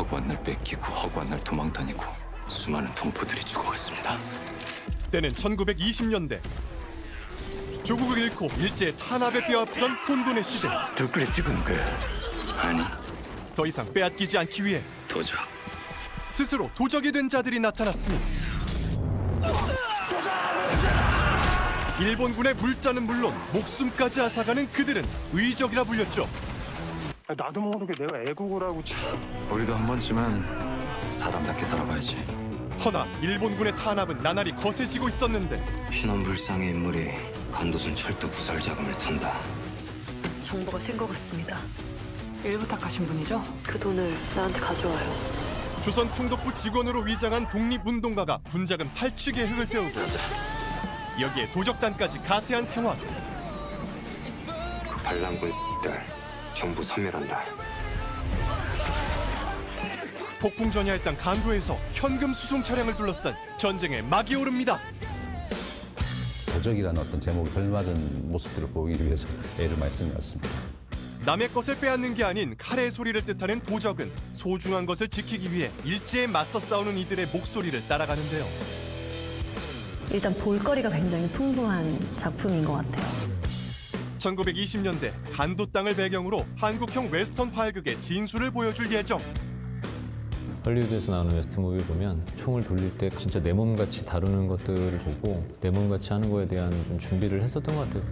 허구한 날 뺏기고 허구한 날 도망다니고 수많은 동포들이 죽어갔습니다. 때는 1920년대 조국을 잃고 일제의 탄압에 뼈아프던 혼돈의 시대 누구를 찍은 거야? 아니 더 이상 빼앗기지 않기 위해 도적. 스스로 도적이 된 자들이 나타났으니 일본군의 물자는 물론 목숨까지 앗아가는 그들은 의적이라 불렸죠 아, 나도 모르게 내가 애국을 하고 참. 우리도 한 번쯤은 사람답게 살아봐야지. 허나 일본군의 탄압은 나날이 거세지고 있었는데 신원불상의 인물이 간도선 철도 부설 자금을 턴다. 정보가 센것 같습니다. 일 부탁하신 분이죠? 그 돈을 나한테 가져와요. 조선 총독부 직원으로 위장한 독립운동가가 분자금 탈취의 흙을 세우고 여기에 도적단까지 가세한 상황 그 반란군들 전부 섬멸한다. 폭풍 전야했던 강도에서 현금 수송 차량을 둘러싼 전쟁의 막이 오릅니다 도적이라는 어떤 제목에 걸맞은 모습들을 보이기 위해서 애를 많이 쓴 것 같습니다. 남의 것을 빼앗는 게 아닌 칼의 소리를 뜻하는 도적은 소중한 것을 지키기 위해 일제에 맞서 싸우는 이들의 목소리를 따라가는데요. 일단 볼거리가 굉장히 풍부한 작품인 것 같아요. 1920년대 간도 땅을 배경으로 한국형 웨스턴 활극의 진수를 보여줄 예정. 헐리우드에서 나오는 웨스턴 무비 보면 총을 돌릴 때 진짜 내 몸같이 다루는 것들을 보고 내 몸같이 하는 거에 대한 좀 준비를 했었던 것 같아요.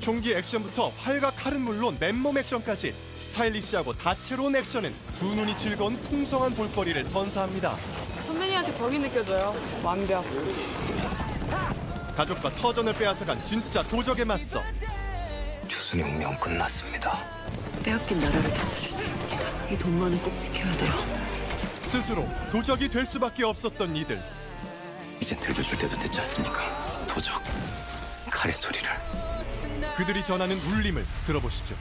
총기 액션부터 활과 칼은 물론 맨몸 액션까지 스타일리시하고 다채로운 액션은 두 눈이 즐거운 풍성한 볼거리를 선사합니다. 선배님한테 벽이 느껴져요. 완벽. 가족과 터전을 빼앗아간 진짜 도적에 맞서 주순의 운명 끝났습니다. 빼앗긴 나라를 되찾을 수 있습니다. 이 돈만은 꼭 지켜야 돼요. 스스로 도적이 될 수밖에 없었던 이들. 이젠 들려줄 때도 됐지 않습니까? 도적. 칼의 소리를. 그들이 전하는 울림을 들어보시죠.